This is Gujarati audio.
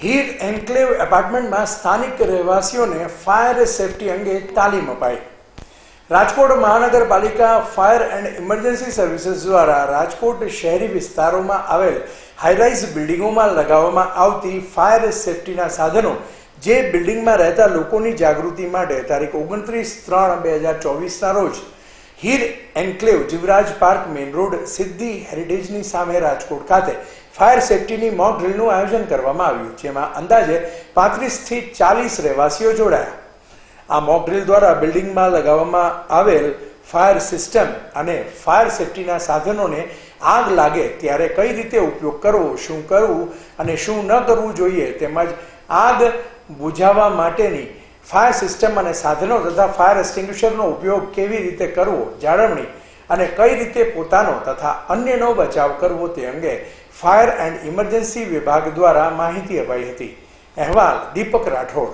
હીર એન્કલેવ એપાર્ટમેન્ટમાં સ્થાનિક રહેવાસીઓને ફાયર સેફટી અંગે તાલીમ અપાઈ. રાજકોટ મહાનગરપાલિકા ફાયર એન્ડ ઇમરજન્સી સર્વિસીસ દ્વારા રાજકોટ શહેરી વિસ્તારોમાં આવેલ હાઈરાઇઝ બિલ્ડિંગોમાં લગાવવામાં આવતી ફાયર સેફટીના સાધનો, જે બિલ્ડિંગમાં રહેતા લોકોની જાગૃતિ માટે તારીખ ઓગણત્રીસ ત્રણ બે હજાર ચોવીસના રોજ Heer enclave Jivraj park main road Siddhi હેરિટેજની સામે રાજકોટ ખાતે ફાયર સેફટીની મોક ડ્રીલનું આયોજન કરવામાં આવ્યું, જેમાં અંદાજે પાંત્રીસથી ચાલીસ રહેવાસીઓ જોડાયા. આ મોક ડ્રીલ દ્વારા બિલ્ડિંગમાં લગાવવામાં આવેલ ફાયર સિસ્ટમ અને ફાયર સેફટીના સાધનોને આગ લાગે ત્યારે કઈ રીતે ઉપયોગ કરવો, શું કરવું અને શું ન કરવું જોઈએ તેમજ આગ બુઝાવવા માટેની ફાયર સિસ્ટમ અને સાધનો તથા ફાયર એક્સટિંગ્વિશરનો ઉપયોગ કેવી રીતે કરવો, જાળવણી અને કઈ રીતે પોતાનો તથા અન્યનો બચાવ કરવો તે અંગે ફાયર એન્ડ ઇમરજન્સી વિભાગ દ્વારા માહિતી અપાઈ હતી. અહેવાલ દીપક રાઠોડ.